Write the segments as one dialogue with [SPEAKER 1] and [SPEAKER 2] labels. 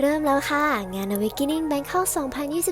[SPEAKER 1] เริ่มแล้วค่ะ งาน Awakening Bangkok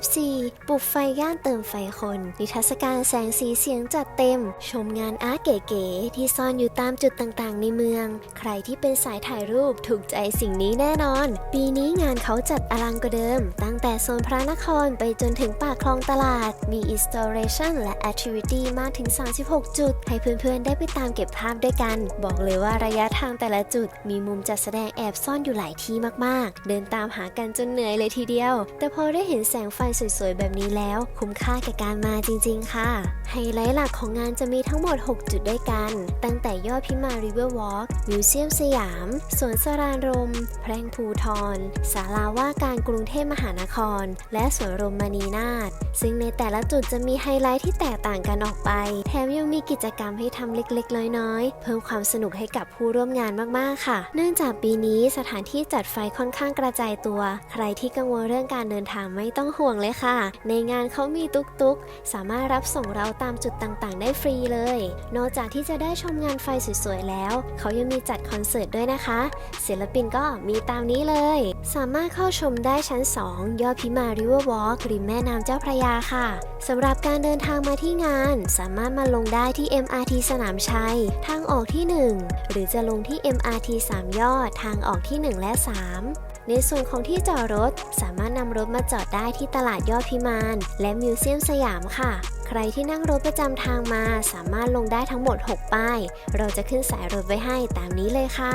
[SPEAKER 1] 2024 ปลุกไฟย่านเติมไฟคน นิทรรศการแสงสีเสียงจัดเต็ม ชมงานอาร์ตเก๋ๆ ที่ซ่อนอยู่ตามจุดต่างๆ ในเมือง ใครที่เป็นสายถ่ายรูปถูกใจสิ่งนี้แน่นอน ปีนี้งานเขาจัดอลังกว่าเดิม ตั้งแต่โซนพระนครไปจนถึงปากคลองตลาด มี installation และ activity มากถึง 36 จุด ให้เพื่อนๆ ได้ไปตามเก็บภาพด้วยกัน บอกเลยว่าระยะทางแต่ละจุด มีมุมจัดแสดงแอบซ่อนอยู่หลายที่มากๆ เดินตามหากันจนเหนื่อยเลยทีเดียว แต่พอได้เห็นแสงไฟสวยๆ แบบนี้แล้ว คุ้มค่าแก่การมาจริงๆ ค่ะ ไฮไลท์หลักของงานจะมีทั้งหมด 6 จุดด้วยกัน ตั้งแต่ยอดพิมาริเวอร์วอล์กมิวเซียมสยาม สวนสรานรม แพร่งภูทรศาลาว่าการกรุงเทพมหานคร และสวนรมมณีนาถซึ่งในแต่ละจุดจะมีไฮไลท์ที่แตกต่างกันออกไป แถมยังมีกิจกรรมให้ทำเล็กๆ น้อยๆ เพิ่มความสนุกให้กับผู้ร่วมงานมากๆ ค่ะ เนื่องจากปีนี้สถานที่จัดไฟค่อนข้างกระจายตัว ใครที่กังวลเรื่องการเดินทางไม่ต้องห่วงเลยค่ะ ในงานเขามีตุกๆสามารถรับส่งเราตามจุดต่างๆ ได้ฟรีเลย นอกจากที่จะได้ชมงานไฟสวยๆแล้ว เขายังมีจัดคอนเสิร์ตด้วยนะคะ ศิลปินก็มีตามนี้เลย สามารถเข้าชมได้ชั้น 2 ยอดพิมาริเวอร์วอล์กริมแม่น้ำเจ้าพระยาค่ะสำหรับการเดินทางมาที่งาน สามารถมาลงได้ที่ MRT สนามชัย ทางออกที่ 1 หรือจะลงที่ MRT 3 ยอดทางออกที่ 1 และ 3 ในส่วนของที่จอดรถ สามารถนำรถมาจอดได้ที่ตลาดยอดพิมาน และมิวเซียมสยามค่ะ ใครที่นั่งรถประจำทางมา สามารถลงได้ทั้งหมด 6 ป้าย เราจะขึ้นสายรถไว้ให้ตามนี้เลยค่ะ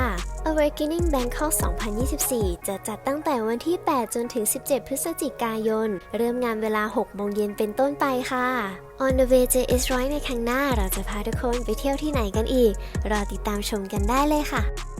[SPEAKER 1] Awakening Bangkok 2024 จะจัดตั้งแต่วันที่ 8 จนถึง 17 พฤศจิกายน เริ่มงานเวลา 6 โมงเย็นเป็นต้นไปค่ะ On the way JS Right ในครั้งหน้า เราจะพาทุกคนไปเที่ยวที่ไหนกันอีก รอติดตามชมกันได้เลยค่ะ